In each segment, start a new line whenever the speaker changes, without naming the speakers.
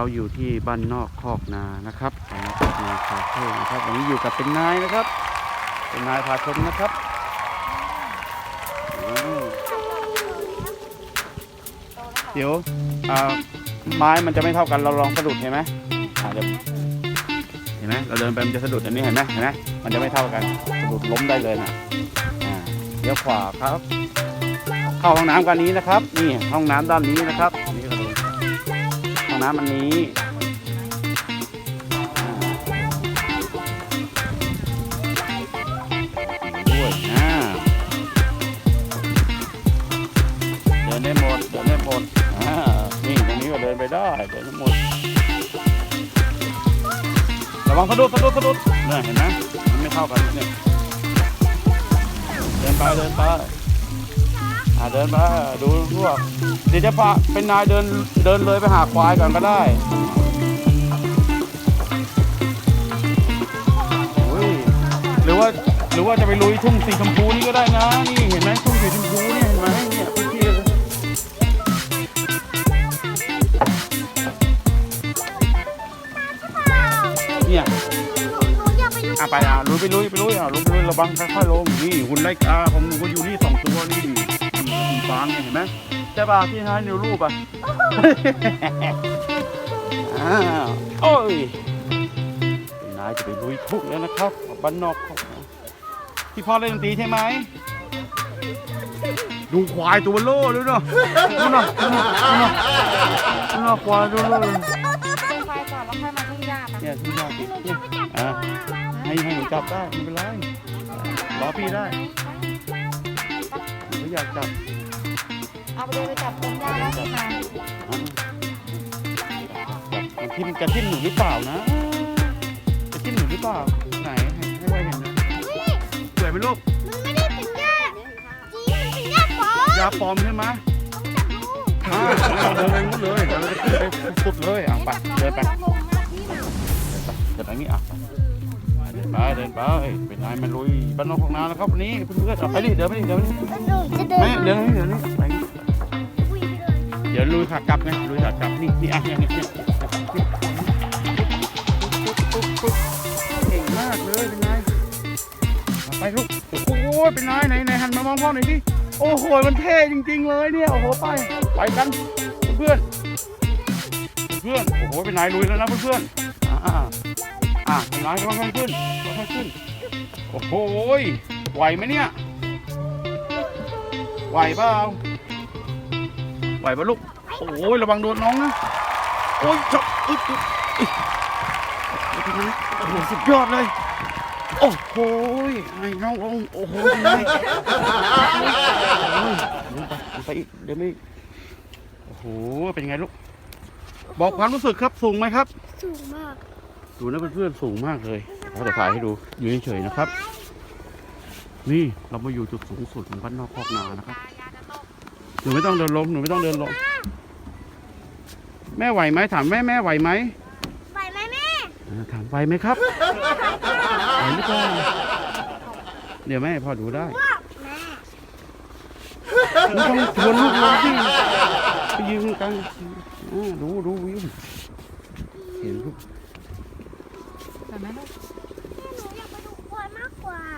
เราอยู่ที่บ้านนอกคอกนานะครับบ้านนอกคอกนาคาเฟ่นะครับวันนี้อยู่กับเป็นนายนะครับ เป็นนายพาชมนะครับเดี๋ยวไม้มันจะไม่เท่ากันเราลองสะดุดเห็นไหมเดี๋ยวเห็นไหมเราเดินไปมันจะสะดุดอันนี้เห็นไหมเห็นไหมมันจะไม่เท่ากันสะดุดล้มได้เลยนะอ่าเลี้ยวขวาครับ เข้าห้องน้ำกันนี้นะครับ นี่ห้องน้ำด้านนี้นะครับ น้ำอันนี้ด้วยอ่าเดินได้หมดเดินได้หมดอ่านี่ตรงนี้ก็เดินไปได้เดินได้หมดระวังสะดุดสะดุดสะดุดเนี่ยเห็นไหมมันไม่เข้ากันเนี่ยเดินไปเดินไป อ่าเดินไปดูพวกเดี๋ยวจะพาเป็นนายเดินเดินเลยไปหาควายก่อนก็ได้อุ้ยหรือว่าหรือว่าจะไปลุยทุ่งสีชมพูนี่ก็ได้นะ นี่เห็นไหมทุ่งสีชมพูนี่เห็นไหมเนี่ยพื้นที่เนี่ย
หนูอยากไปดู
อะไปอะลุยไปลุยไปลุยอะลงไปลุยระวังค่อยๆลงนี่หุ่นไล่กาของหนูก็อยู่นี่สองตัวนี่ มีฟางเนี่ยเห็นไหมใช่ป่ะที่ให้นิวรูปอะ อ้าวโอ้ยนายจะไปลุยทุ่งแล้วนะครับบ้านนอกของที่พ่อเล่นดนตรีใช่ไหมดูควายตัวโล่ด้วยเนาะดูเนาะดูเนาะดูเนาะดูเนาะควายตัวโล่เลย
เป็นไฟก่อนแล้วค่อยมาทุ่งหญ้าปะ
เนี่ยที่ยาก
หนู
เนี่ย
จะไปจับ
อะ
ตัว
ให้ให้หนูจับได้ไม่เป็นไรรอพี่ได้หนูอยากจับ
เอาไปเลยไปจับต้นหญ้าแล้วขึ้นมา
อะมันทิ่มจะทิ่มหนูหรือเปล่านะ จะทิ่มหนูหรือเปล่า ไหนให้ไว้เห็นนะสวยไหมลูก
มันไม่ได้เป็นหญ้าจริงมันเป็นหญ้าปลอม
ยาปลอมใช่ไหม
อ่า
เดินไปนู้นเลยเราจะขึ้นไปสุดเลยอะไปเดินไป
ลงมาที่หนาว
เดินไปนี่อะเดินไปเดินไปเป็นนายมันลุยบ้านนอกของนานะครับวันนี้เพื่อนๆเอาไปดิเดินไปดิเดินไปดิ
หนูจะเดิน
ไม่เดินไปดิเดินไปดิไปดิ
วิ่งไป เดี๋
ยวลุยขากลับไงลุยขากลับนี่นี่อะเนี่ยเนี่ยเนี่เก่งมากเลยเป็นไงไปลูกโอ้โหเป็นไงไหนไหนหันมามองพ่อหน่อยดิโอ้โหมันเท่จริง ๆ เลยเนี่ยโอ้โหไปไปกันเพื่อน เพื่อนโอ้โหเป็นนายลุยแล้วนะเพื่อนอ่าอ่าเป็นนายค่อยๆขึ้นค่อยๆขึ้นโอ้โหไหวไหมเนี่ยไหวเปล่า ไหวปะลูก โอ้ยระวังโดนน้องนะ โอ้ยจับอึ๊บอึ๊บอึ๊บโอ้โหสุดยอดเลย โอ้โหไอ้น้องลงโอ้โหเป็นไงโอ้ยไปอีกเดี๋ยวไม่อีกโอ้โหเป็นไงลูก บอกความรู้สึกครับสูงไหมครับ
สูงมาก
ดูนะเพื่อนๆสูงมากเลยเราจะถ่ายให้ดูอยู่เฉยๆนะครับ นี่เรามาอยู่จุดสูงสุดของบ้านนอกคอกนานะครับห นูไม่ต้องเดินลงหนูไม่ต้องเดินลง แม่ไหวไหมถามแม่แม่ไหวไหม
ไหวไหมแม่
อ่าถามไหวไหมครับไหวหรือเปล่าเดี๋ยวแม่พอดูได้
แม่
ไม่ต้องชวนลูกลงที่ไปยืนกลางอ่าดูดูวิวเห็นลูก
เห็นไหมลูก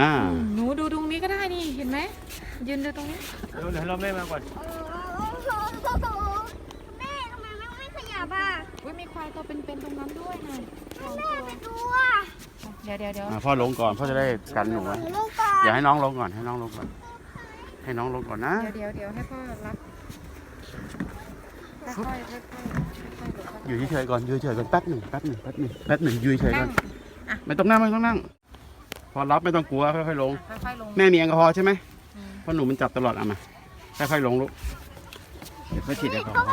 อ่า
หนูดูตรงนี้ก็ได้นี่ เห็นไหมยืนดูตรงนี้
เดี๋ยวให้เราแม่มาก่อน
แม่ทำไมแม่ไม่ขยับอะ
อุ้ยมีควายตัวเป็นๆตรงนั้นด้วยนะสอง
แม่
ตัว
ไปดูอะ
เดี๋ยวเดี๋ยวเดี๋ยว
อ่าพ่อลงก่อนพ่อจะได้กันหนูไว้
หนูลงก่อน
อย่าให้น้องลงก่อนให้น้องลงก่อน ให้น้องลงก่อนนะ
เดี๋ยวเดี๋ยวเดี๋ยวให้พ่อรับค่อยๆค่อยๆค่อยๆเดี๋ยวค่อย
อยู่เฉยๆก่อนอยู่เฉยๆก่อนแป๊บหนึ่งแป๊บหนึ่งแป๊บหนึ่งแป๊บหนึ่งอยู่เฉยๆก่
นั่
องน ไม่ต้องนั่งไม่ต้องนั่ง พอรับไม่ต้องกลัวค่อยๆลง
ค่อยๆลง
แม่มีแอลกอฮอล์ใช่ไหม
อืม
เพราะหนูมันจับตลอดเอามาค่อยๆลงลูกเดี๋ยวค่อยฉีดแอลกอฮอล์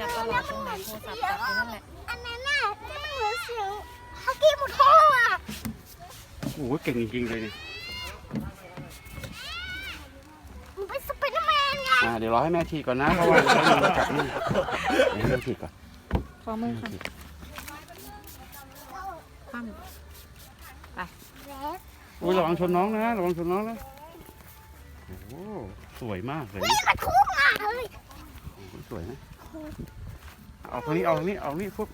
จับตลอดตรงไหนโทรศัพท์จับไปนั่นแหละ
อันนั้นน่ะที่มันเหมือนเสียงฮักกี้มุดโฮอะ
โอ้โหเก่งจริงๆเลยเนี่ย
มันเป็นสไปเดอร์แมนไง
อ่าเดี๋ยวรอให้แม่ฉีดก่อนนะเพราะว่าเดี๋ยวมันจับนี่เดี๋ยวให้แม่ฉีดก่อน
ขอมือค่ะคว่
อุ้ยระวังชนน้องนะระวังชนน้องนะโอ้โหสวยมากเลย
นี่กระทุ้งอะเฮ้ย
โอ้โหสวยนะเอาทางนี้เอาทางนี้เอาทางนี้ฟุ๊บ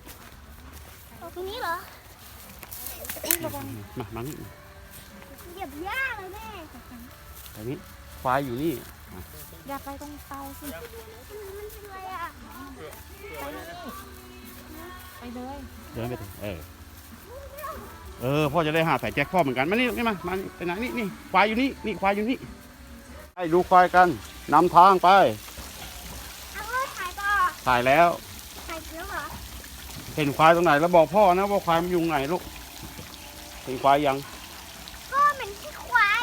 เอาตรงนี้เหรอ
มามานี่
เหยียบยากเลยแม่
ทางนี้ควายอยู่นี่
อย่าไปตรงเตาสิ
มันเป็นอะไรอะ
ไปเลย
เดินไปถึงเออ เออพ่อจะได้หาใส่แจ็คพ่อเหมือนกันมานี่นี่มามานี่ไปไหนนี่นี่ควายอยู่นี่นี่ควายอยู่นี่ไปดูควายกันนำทางไป
เอาเออถ่ายต่อ
ถ่ายแล้ว
ถ่ายเยอะเหรอ
เห็นควายตรงไหนแล้วบอกพ่อนะว่าควายมันอยู่ไหนลูกเห็นควายยัง
ก็เหม็นขี้ควาย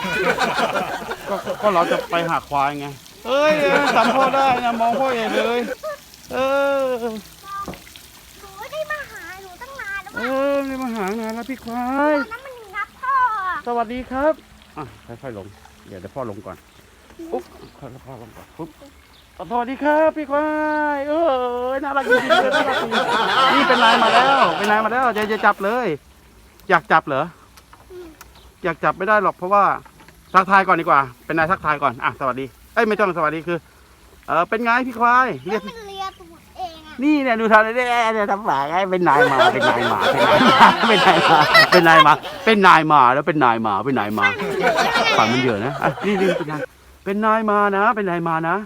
ก็ก็ก็เราจะไปหาควายไงเอ้ยจำพ่อได้นะมองพ่อใหญ่เลย เออ
หนูไม่ได้มาหาหนูตั้งนานแล้ว
เอ
ว่า
อนี่มาหางานแล้วพี่ควา
ตอยนนั้นมันงับพ่ออะ
สวัสดีครับ อะค่อยๆลง เดี๋ยวเดี๋ยวพ่อลงก่อนปุ๊บค่อยๆพ่อลงก่อนปุ๊บสวัสดีครับพี่ควาย เออน่ารักจริงๆเลยน่ารักจริงนี่เป็นนายมาแล้ว เป็นนายมาแล้วจะจะจับเลย อยากจับเหรอ อยากจับไม่ได้หรอกเพราะว่าทักทายก่อนดีกว่า เป็นนายทักทายก่อน อะสวัสดี เอ้ยไม่ต้องสวัสดีคือ เออเป็นไงพี่ควาย เรี
แล้
ยวก
มันเลียตัวเองอะ
นี่เนี่ยดูทำได้เนี่ยทำหมาไงเป็นนายหมาเป็นนายหมาเป็นนายหมาเป็นนายหมาเป็นนายหมาแล้วเป็นนายหมาเป็นนายหมาฝันมันเยอะนะอะนี่นี่เป็นนายเป็นนายมานะ เป็นนายมานะ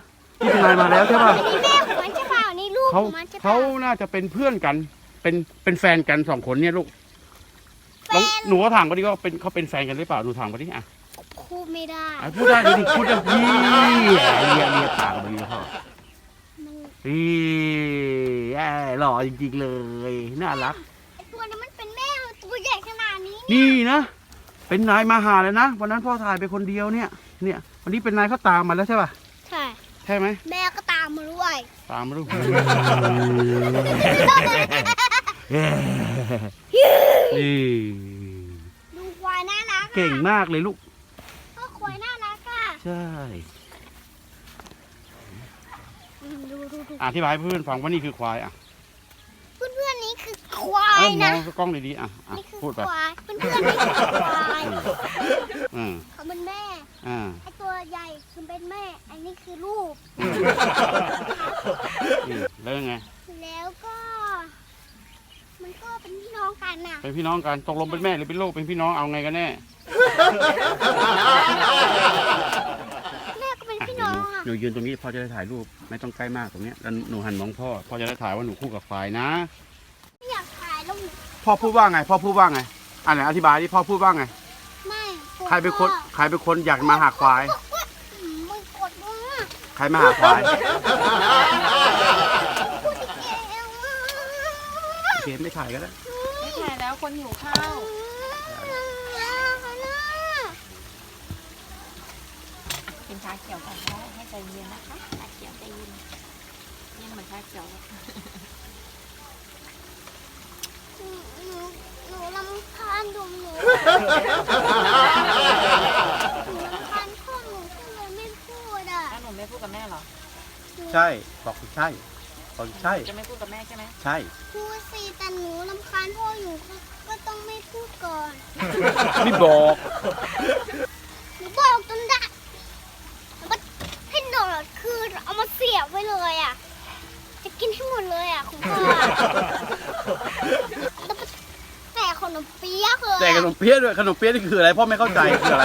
นี่เป็นนายมาแล้วใช่ป่ะ
นี่แม่ของมันใช่เปล่านี่ลูกข
เขา
องมันใช่เป
เขา
ล่า
น่าจะเป็นเพื่อนกัน เป็นเป็นแฟนกันสองคนเนี่ยลูก
แฟ
ลอง
น
หนูก็ถามเขาดิว่าเป็นเขาเป็นแฟนกันหรือเปล่าหนูถามเขาดิอะ
พูดไม่ได้
อะพูดได้ดิพูดได้พี่เรียเรียปากมาดีพ่อ
มัน
พี่แย่ หล่อจริงๆเลย น่ารัก
ไอ้ตัวนี้มันเป็นแม่มันตัวใหญ่ขนาดนี้
นี่นะ เป็นนายมาหาเลยนะ วันนั้นพ่อถ่ายไปคนเดียวเนี่ย เนี่ย วันนี้เป็นนายเขาตามมาแล้วใช่ป่ะ
ใช่
ใช่ไหม
แม่ก็ตามมาด้วย
ตามมาดูนี่
ดูควายน่ารักอะ
เก่งมากเลยลูก
ก็ควายน่ารักอะ
ใช่
อืม ดูดูดู
อธิบายให้เพื่อนฟังว่านี่คือควายอะ
เพื่อนเพื่อนๆนี้คือควา
เอ้ายมอ
นะ
งกล้องดีๆอะอะ
นี่คือ
พูดไป
ควายเพื่อนเพื่อนๆนี่คือควาย
อืม
เขาเป็นแม่
อ่า
ไอตัวใหญ่คือเป็นแม่ อันนี้คือลูก
อืมแล้วยังไง
แล้วก็ มันก็เป็นพี่น้องกันน่ะ
เป็นพี่น้องกันตกลงเป็นแม่หรือเป็นลูกเป็นพี่น้องเอาไงกันแน่ หนู
อะ
หนูยืนตรงนี้พ่อจะได้ถ่ายรูปไม่ต้องใกล้มากตรงเนี้ยแล้วหนูหันมองพ่อพ่อจะได้ถ่ายว่าหนูคู่กับควายนะ
ไม่อยากถ่ายลง
พ่อพูดว่าไง พ่อพูดว่าไงอันไหนอธิบายที่พ่อพูดว่าไง
ไม่กลัว
ใครเป็นคน
พ่อ
ใครเป็นคนอยากมาหาควาย
อืมมึงกดมึงอะ
ใครมาหาควาย
พูดอีกเอง
โอเคไม่ถ่ายก็ได้
ไม่ถ่ายแล้วคนหิวข้าวเป็นชาเขียวก่อนนะให้ ใจเย็นนะคะชาเขียวใจเย็นเนี่ยเหมือนชาเขียวเลย
หนูหนูรำคาญดุมหนูหนูรำคาญพ่อหนูก็เลยไม่พูดอะ
ถ้าหนูไม่พูดกับแม่เหรอ
ใช่บอกใช่บอกใช่
จะไม่พูดกับแม่ใช่ไหม
ใช่
พูดสิแต่หนูรำคาญพ่ออยู่ก็ก็ต้องไม่พูดก่อน
ไม่บอก
หนูบอกจนได้แล้วก็ให้โดด คือเอามาเสียบไว้เลยอะ จะกินให้หมดเลยอะของพ่ออะแล้วก็แต่ขนมเปี๊ยะเลย
แต่ขนมเปี๊ยะด้วยขนมเปี๊ยะนี่คืออะไรพ่อไม่เข้าใจคืออะไร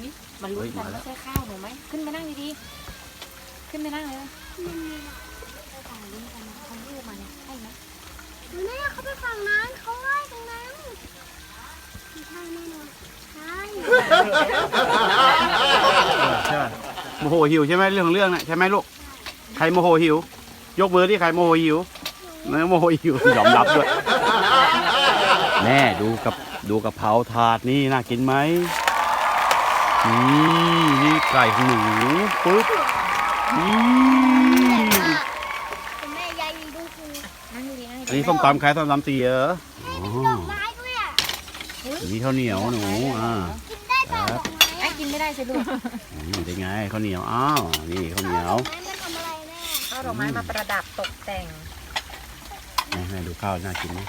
นี่มันรู้กัน
เฮ้ยมาแล้ว
ไม่ใช่ข้าวหนูไหมขึ้นไปนั่งดีๆขึ้นไปนั่งเลย
มันมีหรอ
ต่างลุ้นกันเขาลูกมาเนี่ยใช่ไหม
แม่เขาไปฝั่งนั้นเขาไล่ตรงนั้นไม่ใช่แน่นอนใช่
ใช่ โมโหหิวใช่ไหมเรื่องของเรื่องน่ะใช่ไหมลูกใครโมโหหิว ยกมือที่ใครโมโหหิวเนื้อโมโหหิวยอมรับด้วยแม่ดูกับดูกับเผาถาดนี่น่ากินไหมนี่นี่ไก่ของหนูปุ๊บนี่
คุณแม่ยายดูคือ
นั่งดีๆนั่งดีๆ
อันนี้ส้มตำใครส้มตำตีเหรออ๋อ
ดอกไม้ด้วยอะ
อันนี้ข้าวเหนียวหนูอ่า
กินได้เปล่าดอก ไม้
ไอ้
อะ
กินไม่ได้สิลูก
อืมเป็นไงข้าวเหนียว อ้าว นี่ข้าวเหนียว
ดอกไม้มันทำอะไรแม่
เอาดอกไม้มาประดับตกแต่ง
แม่แม่ดูข้าวน่ากินไหม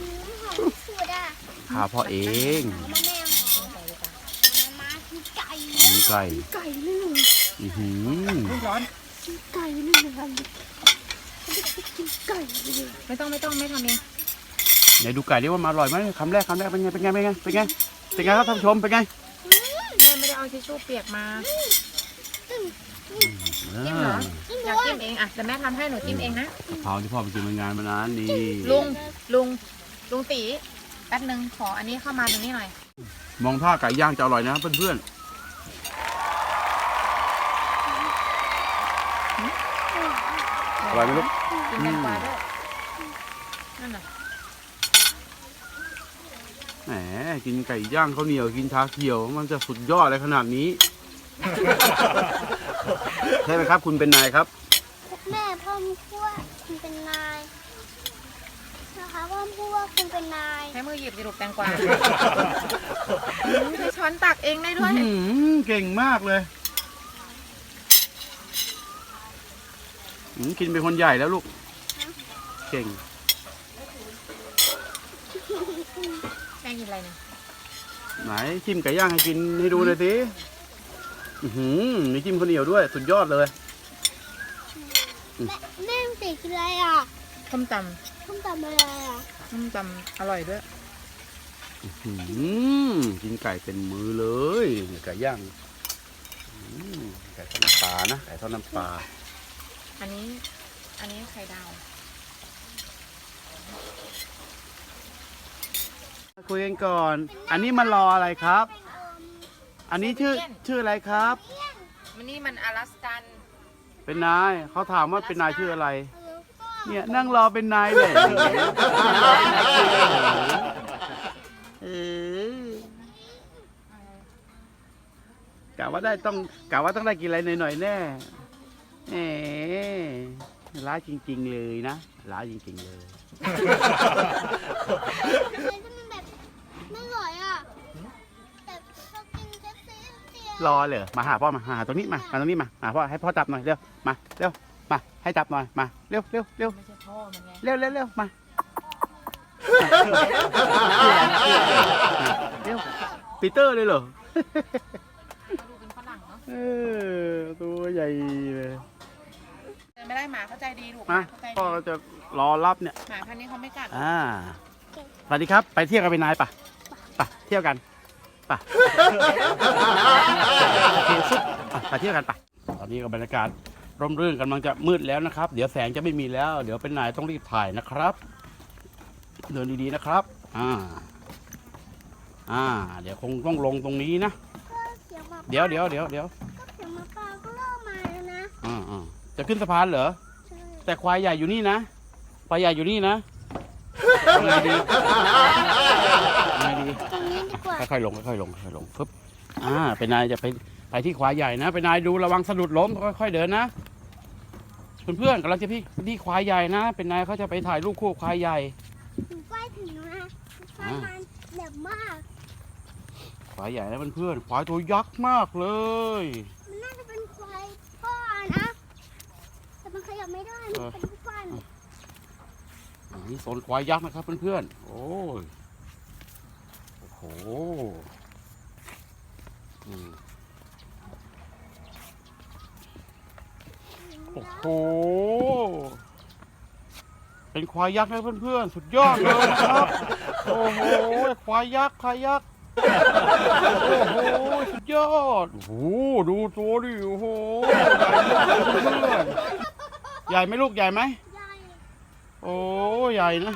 อืมหอมสุดอะ
ข้าวพ่อเอง
เอามาแม่หอมเอามากินไก่
มีไก่
ไก่เลยหนู
อือหือ
ร้อน
กินไก่เลยไก่
ไม่ต้องไม่ต้องไม่ทำเอง
ไหนดูไก่ดิว่ามันอร่อยไหมคำแรกคำแรกเป็นไงเป็นไงเป็นไงเป็นไงเป็นไงครับท่านผู้ชมเป็นไง
แม่ไม่ได้ เอาทิชชู่เปียกมาจิ้มเหรออยากจิ้มเองอะแต่แม่ทำให้หนูจิ้มเองนะ
กะเพราที่พ่อไปกินมางานมานานนี่
ลุงลุงลุงตีแป๊บหนึ่งขออันนี้เข้ามาตรงนี้หน่อย
มองท่าไก่ย่างจะอร่อยนะครับเพื่อนๆอร่อยไหมลูก
กินแตงกวาด้วยนั่นน่ะ
แหมกินไก่ย่างข้าวเหนียวกินชาเขียว มันจะสุดยอดอะไรขนาดนี้ ใช่ไหมครับ คุณเป็นนายครับ
แม่พ่อพูดว่าคุณเป็นนายนะคะพ่อพูดว่าคุณเป็นนาย
ใช้มือหยิบสิลูกแตงกวาอืมใช้ช้อนตักเองได้ด้วย
อื้อหือเก่งมากเลยอื้อกินเป็นคนใหญ่แล้วลูก เก่ง
แม่กินอะไรเนี่ย
ไหนจิ้มไก่ย่างให้กินให้ดูเลยสิอื้อหือมีจิ้มข้าวเหนียวด้วย สุดยอดเลย
แม่แม่เด็กกินอะไรอะ
ส้มต
ส้มตำอะไรอะำ
ส้มตำอร่อยด้วย
อื้อหือกินไก่เป็นมือเลยไก่ย่างอื้อไก่ทอดน้ำปลานะไก่ทอดน้ำปลา
อันนี้ อันนี้ไข่ดาว
คุยกันก่อน อันนี้มันรออะไรครับ
เป็นเอิม
อันนี้ชื่อชื่ออะไรครับ
มันนี่มันอลาสกัน
เป็นนายเขาถามว่าเป็นนายชื่ออะไร
เออก็
เนี่ยนั่งรอเป็นนายเลยเออกะว่าได้ต้องกะว่าต้องได้กินอะไรหน่อยๆแน่แหมร้ายจริง ๆ เลยนะร้ายจริง ๆ เลย
รอเล
ยมาหาพ่อมาหาตรงนี้มามาตรงนี้มาหาพ่อให้พ่อจับหน่อยเร็วมาเร็วมาให้จับหน่อยมาเร็วเร็วเร็ว
ไม่ใช่พ่อมันไง
เร็วเร็วเร็วมาเร็วปีเตอร์เลยเหรอ
เขาดูเป็นฝรั่งเนาะ
เออตัวใหญ่เลย
เดินไม่ได้หมาเข้าใจดีลูก
มา
เข้าใจ
พ่อ
ดี
ก็จะรอรับเนี่ย
หมาพันธุ์นี้เขาไม่กัด
อ่าสวัสดีครับ ไปเที่ยวกันเป็นนายปะปะเที่ยวกัน ปะโอเคสุดอะไปเที่ยวกันปะตอนนี้ก็บรรยากาศร่มรื่นกำลังจะมืดแล้วนะครับ เดี๋ยวแสงจะไม่มีแล้ว เดี๋ยวเป็นนายต้องรีบถ่ายนะครับ เดินดีๆนะครับ อ่า อ่า เดี๋ยวคงต้องลงตรงนี้นะ
เดี๋
ยวเดี๋ยวเดี๋ยวเดี๋ยว
ก็เสียงหมาป่าก็เริ่มมาแล้วนะ
อ่าอ่าจะขึ้นสะพานเหรอ
ใช่
แต่ควายใหญ่อยู่นี่นะ ควายใหญ่อยู่นี่นะยังไงดียังไงดี
ตรงนี้ดีกว่า
ค่อยๆลงค่อยๆลงค่อยๆลงปึ๊บอ่าเป็นนายจะไปไปที่ควายใหญ่นะเป็นนายดูระวังสะดุดล้มค่อยๆเดินนะเพื่อนๆกำลังจะพี่ที่ควายใหญ่นะ เป็นนายเขาจะไปถ่ายรูปคู่ควายใหญ่
หนูใกล้ถึงแล้วนะไฟมันแหลมมาก
ควายใหญ่นะเพื่อนๆควายตัวยักษ์มากเลย
มันน่าจะเป็นควายพ่อนะแต่มันขยับไม่ได้มันเป็นฟัน
อันนี้โซนควายยักษ์นะครับเพื่อนๆโอ้ย โอ้โหอืมโอ้โห เป็นควายยักษ์นะเพื่อนๆ สุดยอดเลยนะครับ โอ้โห ควายยักษ์ ควายยักษ์ โอ้โห สุดยอด โอ้โห ดูตัวดิ โอ้โห ใหญ่ไหมลูก ใหญ่ไหม
ใหญ่
โอ้ ใหญ่นะ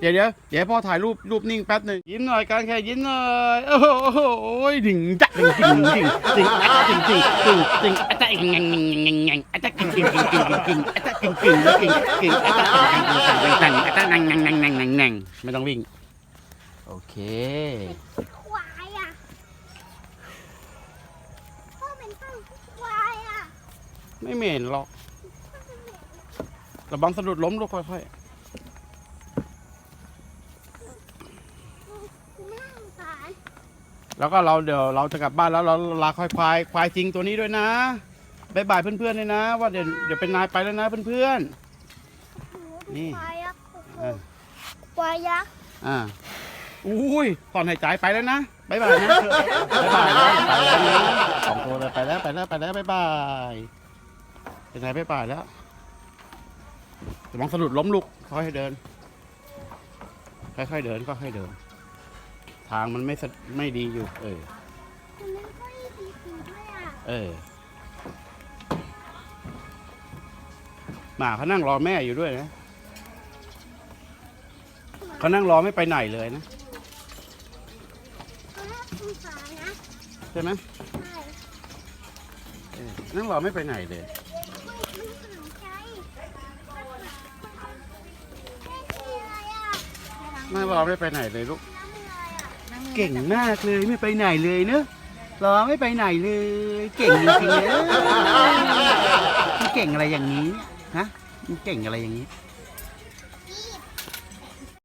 เดี๋ยวเดี๋ยวเดี๋ยวให้พ่อถ่ายรูปรูปนิ่งแป๊บหนึ่งยิ้มหน่อยการแค่ยิ้มหน่อยโอ้โหโอ้ยดิ่งจักดิ่งดิ่งดิ่งดิ่งอะดิ่งดิ่งดิ่งดิ่งอะจ๊ะดิ่งดิ่งดิ่งดิ่งดิ่งอะจ๊ะดิ่งดิ่งดิ่งดิ่งดิ่งอะจ๊ะดิ่งดิ่งดิ่งดิ่งอะจ๊ะดิ่งดิ่งดิ่งดิ่งดิ่งอะจ๊ะนั่งนั่งนั่งนั่งนั่งนั่งไม่ต้องวิ่ง โอเค
ควายอะพ่อเป็นข้างควายอะ
ไม่เหม็นหรอกระวังสะดุดล้มลูกค่อย
คุณแม่สงสาร
ๆ แล้วก็เราเดี๋ยวเราจะกลับบ้านแล้วเราลาควายควายควายจริงตัวนี้ด้วยนะบายบายเพื่อนๆเลยนะ ว่าเดี๋ยวเดี๋ยวเป็นนายไปแล้วนะเพื่อนๆนี่
ควายยักษ์โอ้โห
อ่า
ควายยักษ์
อ่าอุ้ยตอนหายใจไปแล้วนะบายบายนะบายบายนะไปแล้วนะสองตัวเลยไปแล้วไปแล้วไปแล้วบายบายเป็นไงบายบายแล้วระวังสะดุดล้มลูกค่อยๆเดินค่อยๆเดินค่อยๆเดิน ทางมันไม่สะไม่ดีอยู่ เออ
มันไม่ค่อยดีจริงด้วยอะ
เออ หมาเขานั่งรอแม่อยู่ด้วยนะเขานั่งรอไม่ไปไหนเลยนะ
เขาน่าสงสารนะ
ใช่ไหม
ใช่
เออนั่งรอไม่ไปไหนเลย
มันมันสนใจแม่คืออะไรอะ
นั่งรอไม่ไปไหนเลยลูก เก่งมากเลยไม่ไปไหนเลยเนอะรอไม่ไปไหนเลย เก่งจริงๆเลยมันเก่งอะไรอย่างนี้ฮะมันเก่งอะไรอย่างนี้
เ